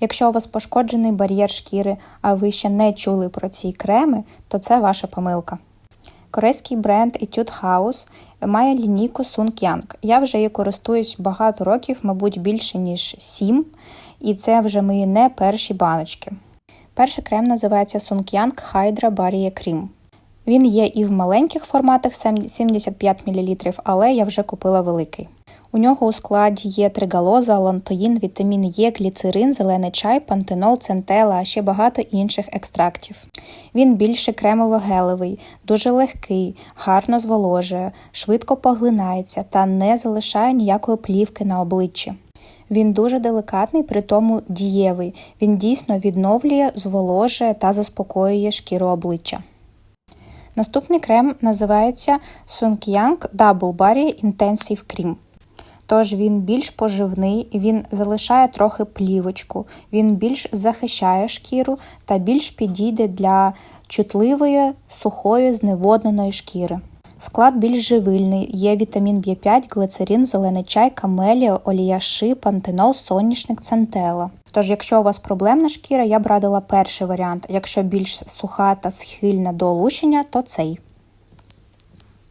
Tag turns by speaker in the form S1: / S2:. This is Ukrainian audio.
S1: Якщо у вас пошкоджений бар'єр шкіри, а ви ще не чули про ці креми, то це ваша помилка. Корейський бренд Etude House має лінійку Sung Yang. Я вже її користуюсь багато років, мабуть, більше ніж 7, і це вже мої не перші баночки. Перший крем називається Sung Yang Hydra Barrier Cream. Він є і в маленьких форматах 75 мл, але я вже купила великий. У нього у складі є тригалоза, лантоїн, вітамін Е, гліцерин, зелений чай, пантенол, центела, а ще багато інших екстрактів. Він більше кремово-гелевий, дуже легкий, гарно зволожує, швидко поглинається та не залишає ніякої плівки на обличчі. Він дуже деликатний, при тому дієвий. Він дійсно відновлює, зволожує та заспокоює шкіру обличчя. Наступний крем називається Sunkyang Double Barrier Intensive Cream. Тож він більш поживний, він залишає трохи плівочку, він більш захищає шкіру та більш підійде для чутливої, сухої, зневодненої шкіри. Склад більш живильний, є вітамін В5, глицерин, зелений чай, камелія, олія ши, пантенол, соняшник, центела. Тож, якщо у вас проблемна шкіра, я б радила перший варіант. Якщо більш суха та схильна до лущення, то цей.